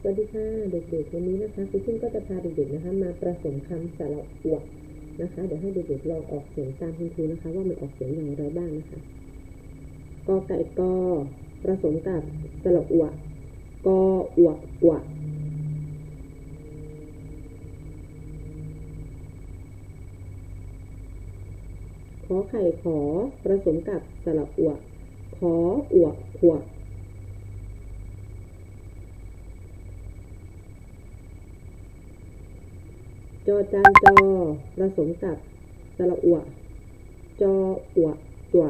สวัสดีค่ะเด็กๆวันนี้นะคะครูขึ้นก็จะพาเด็กๆนะคะ มาประสมคำสระอวดนะคะ เดี๋ยวให้เด็กๆลองออกเสียงตามคุณครูนะคะ ว่ามันออกเสียงอย่างไรบ้างนะคะกอไก่กอผสมกับสระอวดกออวดอวดขอไข่ขอผสมกับสระอวดขออวดขวด จอจานจอผสมกับสระอวจออวตัว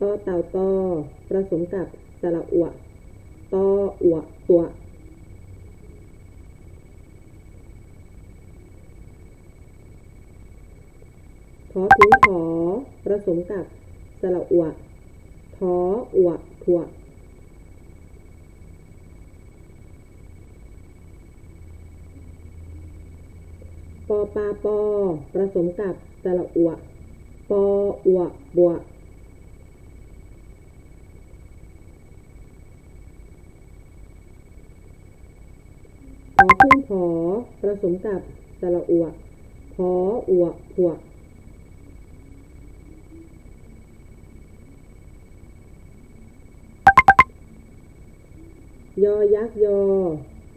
ตอเต่าตอผสมกับสระอวตออวตัวพอถุงขอผสมกับสระอวทออว ถั่วปอปาปอผสมกับสระอวปออวบัวพอพึ่งพอผสมกับสระอวพออวผัว ยอยักษ์ยอ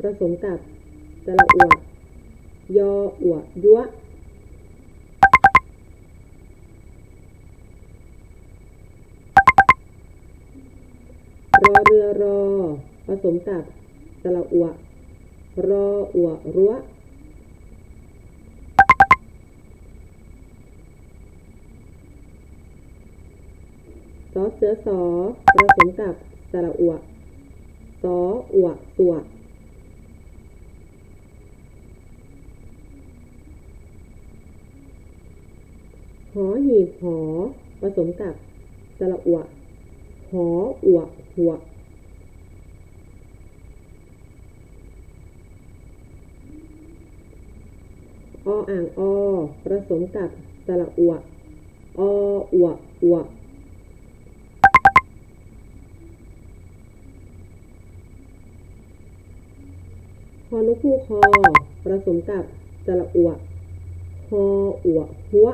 ผสมกับสระอวดยออวดยัวรอเรือรอผสมกับสระอวดรออวดรัวสอเสือสอผสมกับสระอวด สออวตัวหอหีบหอ ผสมกับสระอวหออวหัวออ่างอผสมกับสระอวออวอว พอนุคู่คอผสมกับสระอวฮออวหัว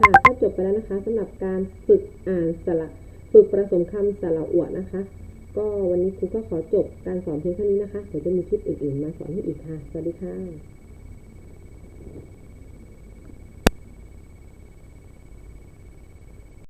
ค่ะก็จบไปแล้วนะคะสำหรับการฝึกอ่านสระฝึกผสมคำสระอวนะคะ ก็วันนี้ครูก็ขอจบการสอนเพียงเท่านี้นะคะ เดี๋ยวจะมีคลิปอื่นๆมาสอนให้อีกค่ะ สวัสดีค่ะ